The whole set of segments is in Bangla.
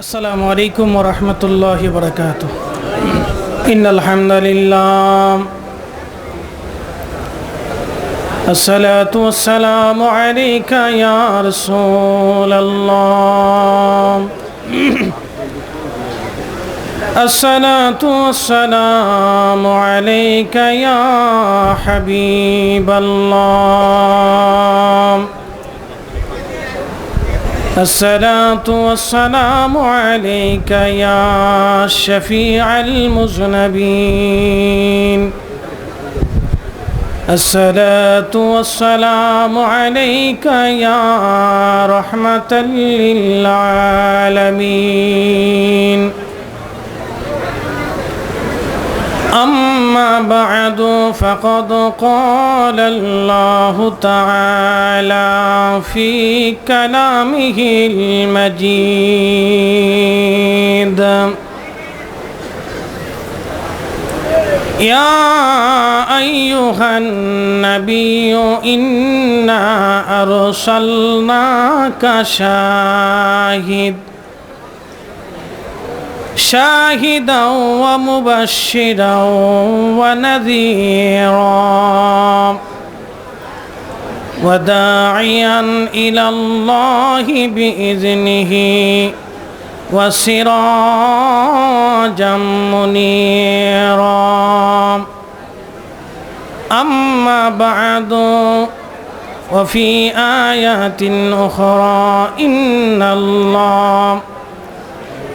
السلام عليكم ورحمة الله وبركاته. إن الحمد لله. الصلاة والسلام عليك يا رسول الله. الصلاة والسلام عليك يا حبيب الله. الصلاة والسلام عليك يا شفيع المذنبين. الصلاة والسلام عليك يا رحمة للعالمين. أما بعد فقد قال الله تعالى في كلامه المجيد. يا أيها النبي إنا أرسلناك شاهد شاهدا ومبشرا ونذيرا وداعيا الى الله باذنه وسراجا منيرا اما بعد وفي ايات اخرى ان الله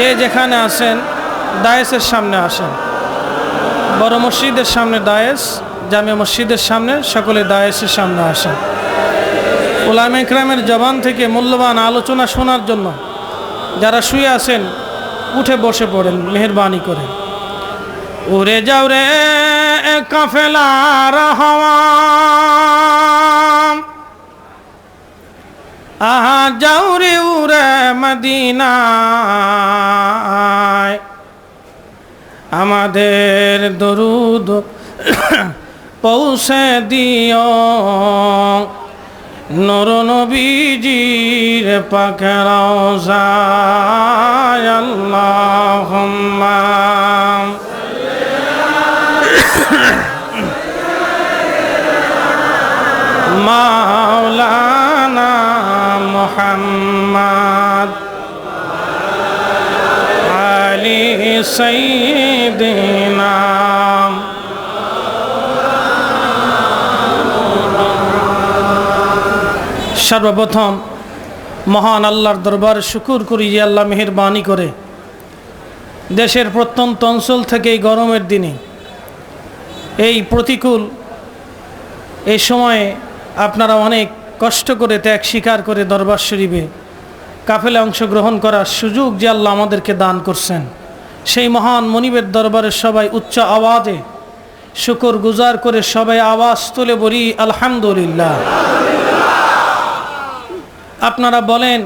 যে যেখানে আসেন, দায়েসের সামনে আসেন। বড় মসজিদের সামনে দায়েস, জামে মসজিদের সামনে সকলে দায়েসের সামনে আসেন। ওলাম ইকরামের জবান থেকে মূল্যবান আলোচনা শোনার জন্য যারা শুয়ে আছেন, উঠে বসে পড়েন, মেহরবানি করে উড়ে যাও রে কাফেলার হওয়া আহা যাও রে উরে মদিনায়। আমাদের দরুদ পৌঁছে দিও। নর নবীজির পাখরাও যায় আল্লাহুম্মা। সৈদিনা সর্বপ্রথম মহান আল্লাহর দরবার শুকুর করি যে আল্লাহ মেহরবানি করে দেশের প্রত্যন্ত অঞ্চল থেকে এই গরমের দিনে এই প্রতিকূল এই সময়ে আপনারা অনেক কষ্ট করে ত্যাগ স্বীকার করে দরবার শরীফে কাফেলে অংশগ্রহণ করার সুযোগ যে আল্লাহ আমাদেরকে দান করছেন। সেই মহান মনিবের দরবারে সবাই উচ্চ আওয়াজে শুকর গুজার করে সবাই আওয়াজ তুলে বলি, আলহামদুলিল্লাহ। আপনারা বলেন,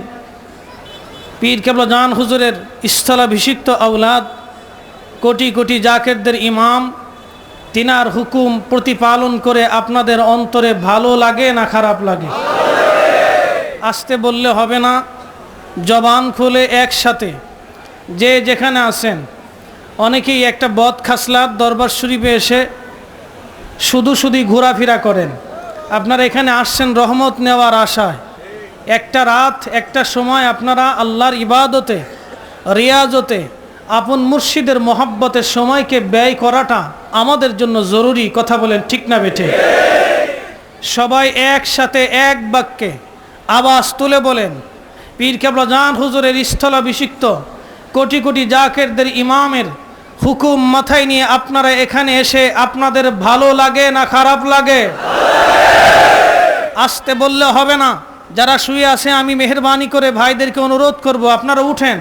পীর কেবল জান হুজুরের স্থলাভিষিক্ত আউলাদ কোটি কোটি জাকেরদের ইমাম, তিনার হুকুম প্রতিপালন করে আপনাদের অন্তরে ভালো লাগে না খারাপ লাগে? আসতে বললে হবে না, জবান খুলে একসাথে যে যেখানে আছেন। অনেকেই একটা বদ খাসলাত দরবার শরীফে এসে শুধু শুধু ঘোরাফেরা করেন। আপনারা এখানে আসছেন রহমত নেওয়ার আশায়। একটা রাত, একটা সময় আপনারা আল্লাহর ইবাদতে, রিয়াজতে, আপন মুর্শিদের মহাব্বতের সময়কে ব্যয় করাটা আমাদের জন্য জরুরি। কথা বলেন ঠিক না বেঠে? সবাই একসাথে এক বাক্যে আওয়াজ তুলে বলেন, পীর কেবলা জান হুজুরের স্থলাভিষিক্ত কোটি কোটি জাকেরদের ইমামের হুকুম মাথায় নিয়ে আপনারা এখানে এসে আপনাদের ভালো লাগে না খারাপ লাগে? আসতে বললে হবে না। যারা শুয়ে আছে, আমি মেহরবানি করে ভাইদেরকে অনুরোধ করব, আপনারা উঠেন।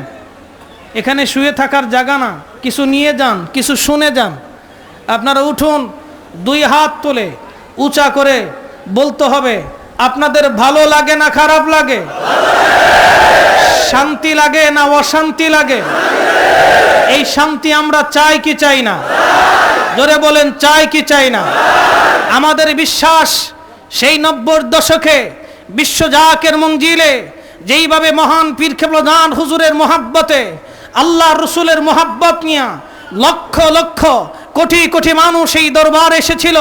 এখানে শুয়ে থাকার জায়গা না। কিছু নিয়ে যান, কিছু শুনে যান। আপনারা উঠুন, দুই হাত তোলে উঁচা করে বলতে হবে, আপনাদের ভালো লাগে না, খারাপ লাগে? শান্তি লাগে না অশান্তি লাগে? এই শান্তি আমরা চাই কি চাই না? জোরে বলেন, চাই কি চাই না? আমাদের বিশ্বাস সেই নব্বর দশকে বিশ্ব বিশ্বজাকের মঞ্জিলে যেইভাবে মহান পীর খেবলদান হুজুরের মোহাব্বতে আল্লাহ রসুলের মোহাব্বত নিয়া লক্ষ লক্ষ কোটি কোটি মানুষ এই দরবার এসেছিল,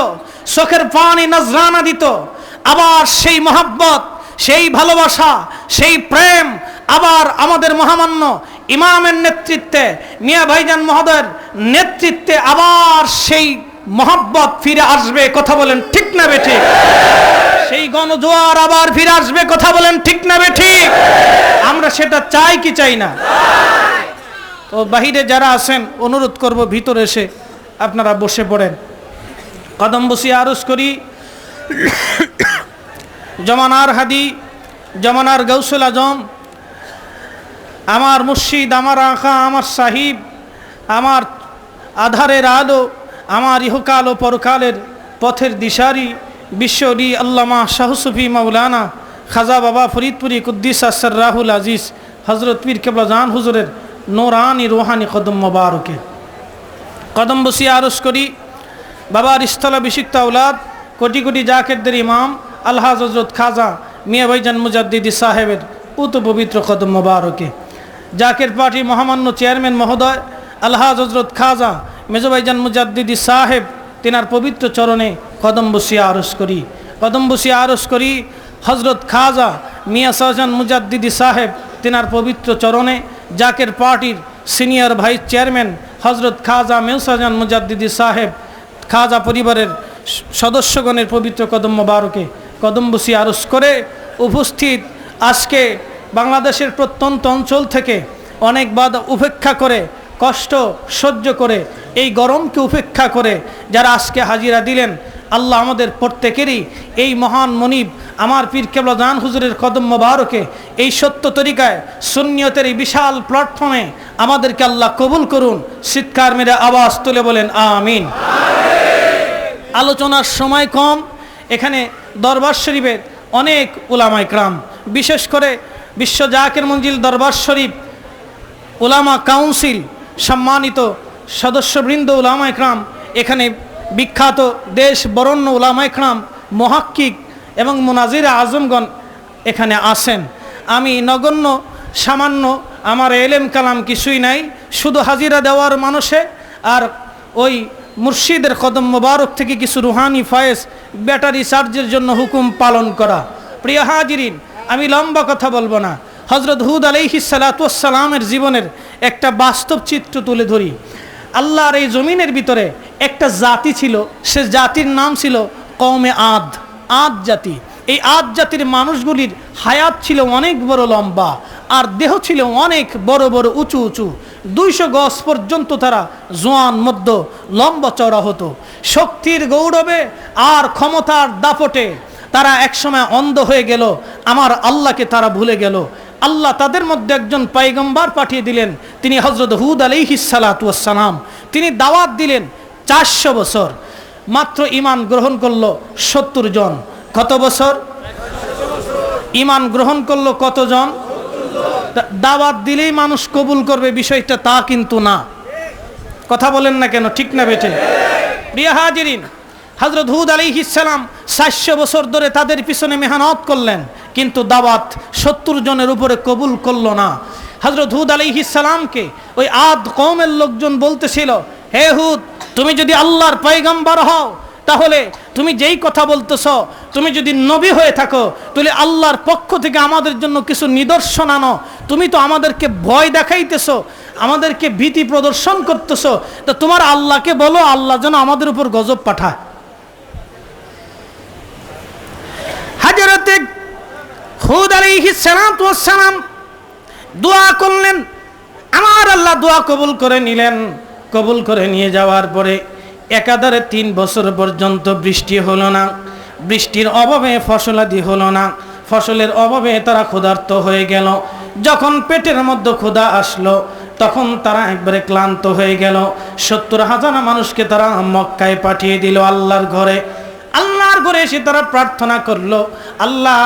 চোখের পানি নজরানা দিত। আবার সেই মোহাব্বত, সেই ভালোবাসা, সেই প্রেম আবার আমাদের মহামান্য ইমামের নেতৃত্বে, মিয়া ভাইজান মহোদয়ের নেতৃত্বে আবার সেই মহাব্বত ফিরে আসবে, কথা বলেন ঠিক না বেঠিক সেই গণজোয়ার আবার ফিরে আসবে, কথা বলেন ঠিক না বেঠিক আমরা সেটা চাই কি চাই না? তো বাহিরে যারা আছেন, অনুরোধ করব ভিতরে এসে আপনারা বসে পড়েন। কদম বসিয়ে আরজ করি। জমানার হাদি, জমানার গৌসুল আজম আমার মুর্শিদ, আমার আঁকা আমার সাহিব, আমার আধারের আলো, আমার ইহকাল ও পরকালের পথের দিশারি বিশ্বরি আল্লামা শাহসুফি মাওলানা খাজা বাবা ফরিদপুরি কুদ্দিস আসর রাহুল আজিজ হজরত পীর কেবলা জান হুজুরের নোরানি রোহানি কদম মোবারকে। কদম বসিয়ে আরস করি, বাবার স্থলাভিষিক্ত আউলাদ কোটি কোটি জাকেরদের ইমাম আল্লাহ হজরত খাজা মিয়া ভাইজান মুজাদ্দিদি সাহেবের পুত পবিত্র কদম মোবারকে। জাকের পার্টি মহামান্য চেয়ারম্যান মহোদয় আল্লাহ হজরত খাজা মেজবাইজান মুজাদ্দিদি সাহেব, তেনার পবিত্র চরণে কদম বসিয়া আরস করি। কদম বসিয়া আরস করি, হজরত খাজা মিয়া শাহজান মুজাদ্দিদি সাহেব, তেনার পবিত্র চরণে জাকের পার্টির সিনিয়র ভাইস চেয়ারম্যান হজরত খাজা মেউসাজান মুজাদ্দিদি সাহেব, খাজা পরিবারের সদস্যগণের পবিত্র কদম মোবারকে কদম বসি আরস করে উপস্থিত আজকে বাংলাদেশের প্রত্যন্ত অঞ্চল থেকে অনেক বাধা উপেক্ষা করে, কষ্ট সহ্য করে, এই গরমকে উপেক্ষা করে যারা আজকে হাজিরা দিলেন, আল্লাহ আমাদের প্রত্যেকেরই এই মহান মনিব আমার পীর কেবলা জান হুজুরের কদম মোবারকে এই সত্য তরিকায়, সুন্নিয়তের এই বিশাল প্ল্যাটফর্মে আমাদেরকে আল্লাহ কবুল করুন। চিৎকার মেরে আওয়াজ তুলে বলেন, আমিন। আলোচনার সময় কম, এখানে দরবার শরীফের অনেক উলামায় ক্রাম, বিশেষ করে বিশ্ব জাকের মঞ্জিল দরবার শরীফ ওলামা কাউন্সিল, সম্মানিত সদস্যবৃন্দ ওলামা ইকরাম এখানে বিখ্যাত দেশ বরণ্য ওলামা ইকরাম মহাক্কিক এবং মোনাজির আজমগণ এখানে আসেন আমি নগণ্য, সামান্য, আমার এলেম কালাম কিছুই নাই, শুধু হাজিরা দেওয়ার মানুষে আর ওই মুর্শিদের কদম মোবারক থেকে কিছু রুহানি ফয়েজ, ব্যাটারি চার্জের জন্য হুকুম পালন করা। প্রিয় হাজিরিন আমি লম্বা কথা বলব না। হজরত হুদ আলাইহি সালাতামের জীবনের একটা বাস্তব চিত্র তুলে ধরি। আল্লাহর এই জমিনের ভিতরে একটা জাতি ছিল, সে জাতির নাম ছিল কমে আদ আদ জাতি। এই আদ জাতির মানুষগুলির হায়াত ছিল অনেক বড় লম্বা, আর দেহ ছিল অনেক বড় বড় উঁচু উঁচু। দুইশো গজ পর্যন্ত তারা জোয়ান মধ্য লম্বা চড়া হতো। শক্তির গৌরবে আর ক্ষমতার দাপটে তারা একসময় অন্ধ হয়ে গেল, আমার আল্লাহকে তারা ভুলে গেল। আল্লাহ তাদের মধ্যে একজন পাইগম্বার পাঠিয়ে দিলেন, তিনি হজরত হুদ আলিহি সালাতাম তিনি দাওয়াত দিলেন চারশো বছর। মাত্র ইমান গ্রহণ করল সত্তর জন। কত বছর? ইমান গ্রহণ করল কতজন দাওয়াত দিলেই মানুষ কবুল করবে, বিষয়টা তা কিন্তু না। কথা বলেন না কেন, ঠিক না বেটে প্রিয় হাজিরিন হজরত হুদ আলী ইসালাম সাতশো বছর ধরে তাদের পিছনে মেহনত করলেন, কিন্তু দাওয়াত সত্তর জনের উপরে কবুল করল না। হজরত হুদ আলী ইসালামকে ওই আদ কৌমের লোকজন বলতেছিল, হে হুদ, তুমি যদি আল্লাহর পয়গম্বর হও, তাহলে তুমি যেই কথা বলতেছ, তুমি যদি নবী হয়ে থাকো, তাহলে আল্লাহর পক্ষ থেকে আমাদের জন্য কিছু নিদর্শন আনো। তুমি তো আমাদেরকে ভয় দেখাইতেছ, আমাদেরকে ভীতি প্রদর্শন করতেছ, তা তোমার আল্লাহকে বলো, আল্লাহ যেন আমাদের উপর গজব পাঠায়। হাজরতে হুদ আলাইহিস সালাম দোয়া করলেন। আমার আল্লাহ দোয়া কবুল করে নিলেন। কবুল করে নিয়ে যাওয়ার পরে একাধারে তিন বছর পর্যন্ত বৃষ্টি হলো না। বৃষ্টির অভাবে ফসলাদি হলো না। ফসলের অভাবে তারা ক্ষুধার্ত হয়ে গেল। যখন পেটের মধ্যে ক্ষুধা আসলো, তখন তারা একবারে ক্লান্ত হয়ে গেল। সত্তর হাজার মানুষকে তারা মক্কায় পাঠিয়ে দিল আল্লাহর ঘরে। ঘরে এসে তারা প্রার্থনা করল, আল্লাহ,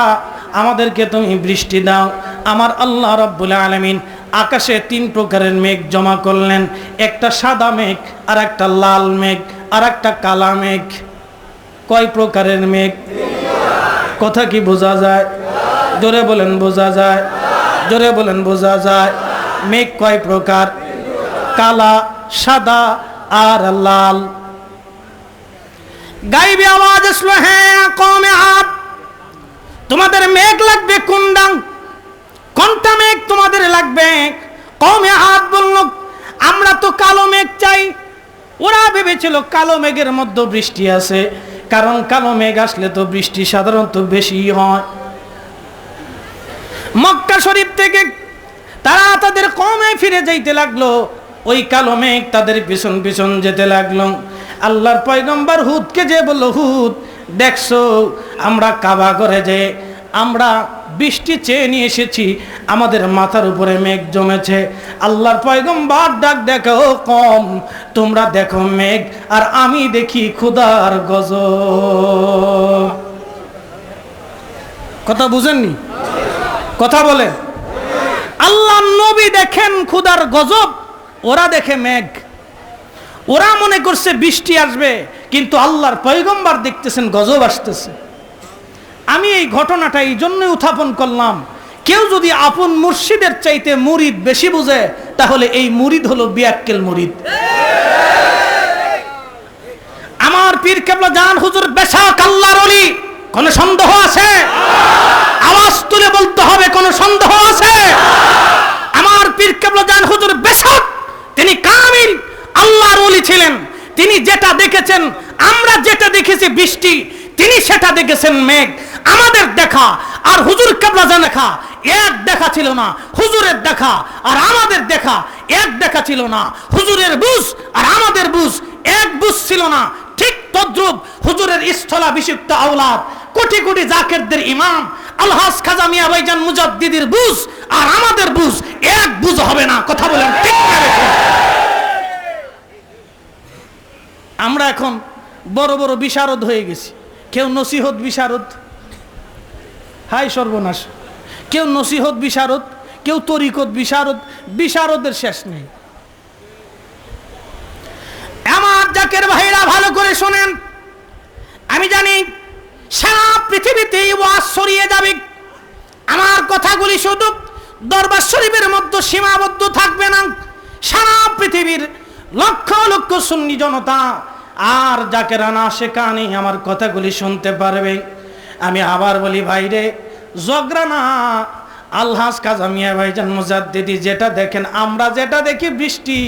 আমাদেরকে তুমি বৃষ্টি দাও। আমার আল্লাহ রব্বুল আলমিন আকাশে তিন প্রকারের মেঘ জমা করলেন, একটা সাদা মেঘ আর একটা লাল মেঘ আর একটা কালা মেঘ। কয় প্রকারের মেঘ? কথা কি বোঝা যায়? জোরে বলেন বোঝা যায়। জোরে বলেন বোঝা যায়। মেঘ কয় প্রকার? কালা, সাদা আর লাল। গাইবে আওয়াজ আসলো হ্যাঁ কমে হাত তোমাদের মেঘ লাগবে কুন্ডাং, কোনটা মেঘ তোমাদের লাগবে? কমে হাত বলল, আমরা তো কালো মেঘ চাই। ওরা ভেবেছিল কালো মেঘের মধ্যে বৃষ্টি আছে, কারণ কালো মেঘ আসলে তো বৃষ্টি সাধারণত বেশি হয়। মক্কা শরীফ থেকে তারা তাদের কমে ফিরে যাইতে লাগল, ওই কালো মেঘ তাদের পিছন পিছন যেতে লাগল। আল্লাহর পয়গম্বর হুদকে যে বলল, হুদ, দেখছ, আমরা কাবা করে যে, আমরা বৃষ্টি চেয়ে নিয়ে এসেছি, আমাদের মাথার উপরে মেঘ জমেছে। আল্লাহর পয়গম্বর ডাক, দেখো, কম, তোমরা দেখো মেঘ, আর আমি দেখি ক্ষুদার গজ কথা বুঝেননি? কথা বলে আল্লাহ নবী দেখেন ক্ষুদার গজব, ওরা দেখে মেঘ। ওরা মনে করছে বৃষ্টি আসবে, কিন্তু আল্লাহর পয়গম্বর দেখতেছেন গজব আসতেছে। আমি এই ঘটনাটা এই জন্যই উত্থাপন করলাম, কেউ যদি আপন মুর্শিদের চাইতে মুরিদ বেশি বুঝে, তাহলে এই মুরিদ হলো বিয়াক্কেল মুরিদ। আমার পীর কেবলা জান হুজুর বেশাক আল্লাহর অলি কোনো সন্দেহ আছে? আওয়াজ তুলে বলতে হবে, কোনো সন্দেহ আছে? আমার পীর কেবলা জান হুজুর বেশাক, তিনি কামিল আল্লাহর অলি ছিলেন। তিনি যেটা দেখেছেন, আমরা যেটা দেখেছি বৃষ্টি, তিনি সেটা দেখেছেন মেঘ। আমাদের দেখা আর হুজুর কেবলা জান দেখা, এক দেখা ছিল না, হুজুরের দেখা আর আমাদের দেখা এক দেখা ছিল না। হুজুরের বুঝ আর আমাদের বুঝ এক বুঝ ছিল না। ঠিক তদ্রুপ হুজুরের স্থলা বিশুক্ত আওলাদ, কোটি কোটি জাকেরদের ইমাম আলহাস খাজা মিয়া ভাইজান মুজাদ্দিদির বুঝ আর আমাদের বুঝ এক বুঝ হবে না। কথা বলেন ঠিক না। আমরা এখন বড় বড় বিশারদ হয়ে গেছি। কেউ নসিহত বিশারদ। হাই সর্বনাশ। কেউ নসিহত বিশারদ, কেউ তরিকত বিশারদ, বিশারদের শেষ নেই। আমার জাকের ভাইরা ভালো করে শোনেন। আমি জানি সারা পৃথিবীতে ওয়াজ ছড়িয়ে যাবে। আমার কথাগুলি শুধু দরবার শরীফের মধ্যে সীমাবদ্ধ থাকবে না। সারা পৃথিবীর লক্ষ লক্ষ সুন্নি জনতা, আর যাকে রানা সেখানে আমার কথাগুলি শুনতে পারবে। আমি আবার বলি ভাইরে জগরানা আলহাস কাজা মিয়া ভাইজান মুজাদ্দিদি যেটা দেখেন, আমরা যেটা দেখি বৃষ্টি,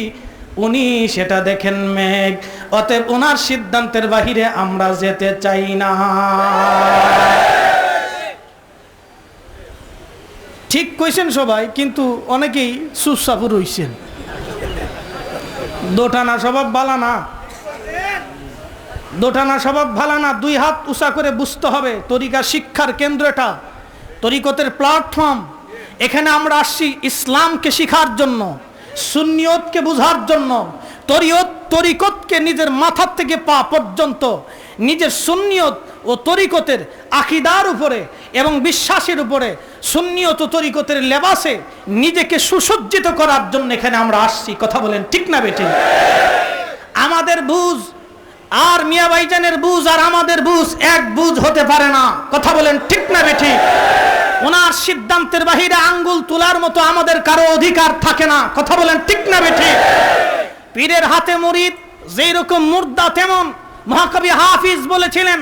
উনি সেটা দেখেন মেঘ। অতএব ওনার সিদ্ধান্তের বাহিরে আমরা যেতে চাই না। ঠিক কইছেন সবাই, কিন্তু অনেকেই সুসাফু রইছেন। দোটানা স্বভাব বালা না। দোটানা স্বভাব ভালো না, দুই হাত উঁচা করে বুঝতে হবে তরিকা শিক্ষার কেন্দ্র এটা তরিকতের প্ল্যাটফর্ম এখানে আমরা আসছি ইসলামকে শিখার জন্য, সুন্নিয়তকে বোঝার জন্য, তরিয়ত, তরিকতকে নিজের মাথার থেকে পা পর্যন্ত, নিজের সুন্নিয়ত ও তরিকতের আকিদার উপরে এবং বিশ্বাসের উপরে সুন্নিয়ত তরিকতের লেবাসে নিজেকে সুসজ্জিত করার জন্য এখানে আমরা আসছি। কথা বলেন, ঠিক না বেটে আমাদের বুঝ আর মিয়া ভাইজানের বুঝ আর আমাদের বুঝ এক বুঝ হতে পারে না। কথা বলেন, ঠিক না বেঠি? ওনার সিদ্ধান্তের বাহিরে আঙ্গুল তোলার মতো আমাদের কারও অধিকার থাকে না। কথা বলেন, ঠিক না বেঠি? পীরের হাতে মুরিদ যেই রকম মুর্দা তেমন মহাকবি হাফিজ বলেছিলেন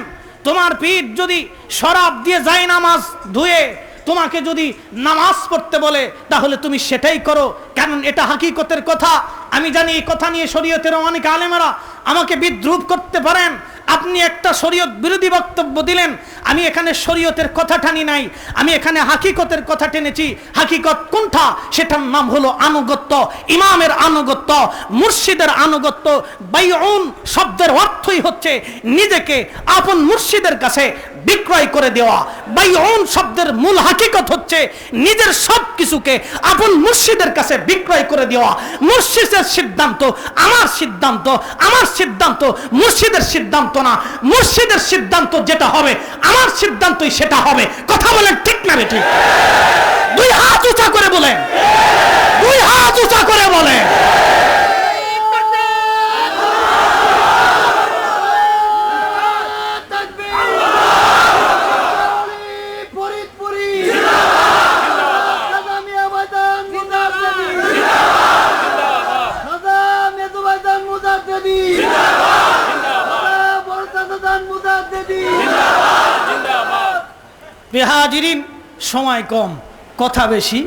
তোমার পিঠ যদি শরাব দিয়ে যায় নামাজ ধুয়ে, তোমাকে যদি নামাজ পড়তে বলে, তাহলে তুমি সেটাই করো। কারণ এটা হাকিকতের কথা। আমি জানি এই কথা নিয়ে শরীয়তের অনেক আলেমেরা আমাকে বিদ্রুপ করতে পারেন আপনি একটা শরীয়ত বিরোধী বক্তব্য দিলেন, আমি এখানে শরীয়তের কথা টানি নাই, আমি এখানে হাকিকতের কথা টেনেছি। হাকিকত কোনটা? সেটার নাম হলো আনুগত্য, ইমামের আনুগত্য, মুর্শিদের আনুগত্য। বাইউন শব্দের অর্থই হচ্ছে নিজেকে আপন মুর্শিদের কাছে বিক্রয় করে দেওয়া। বাইউন শব্দের মূল হাকিকত হচ্ছে নিজের সব কিছুকে আপন মুর্শিদের কাছে বিক্রয় করে দেওয়া। মুর্শিদের সিদ্ধান্ত আমার সিদ্ধান্ত আমার সিদ্ধান্ত, মুর্শিদের সিদ্ধান্ত। না। মুর্শিদের সিদ্ধান্ত যেটা হবে, আমার সিদ্ধান্তই সেটা হবে। কথা বলেন ঠিক না রে ঠিক? দুই হাত উঁচা করে বলেন। দুই হাত উঁচা করে বলেন ফরিদপুরি সাদা মিয়া ময়দান মুদার দেবী সাদা মেদু ময়দান মুদার দেবী সাদা বড় সাদান মুদার দেবী বেহাজিরিন সময় কম, কথা বেশি,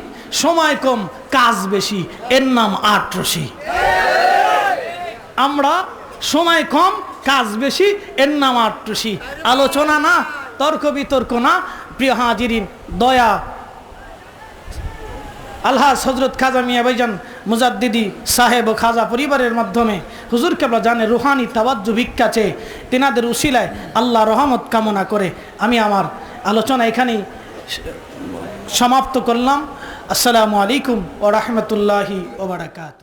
সময় কম, কাজ বেশি, এর নাম আট আটরসি আমরা সময় কম, কাজ বেশি, এর নাম আট আটরসি আলোচনা না, তর্ক বিতর্ক না, প্রিয় হাজিরিন, দয়া। আল্লাহ হজরত খাজা মিয়া ভাইজান, মুজাদ্দিদি, সাহেব ও খাজা পরিবারের মাধ্যমে হুজুর কেবলা জানে রুহানি তাবাজ্জু ভিক্ষা চেয়ে তেনাদের উসিলায় আল্লাহ রহমত কামনা করে আমি আমার আলোচনা এখানেই সমাপ্ত করলাম। আসসালামু আলাইকুম ও রহমতুল্লাহি ওবরাকাত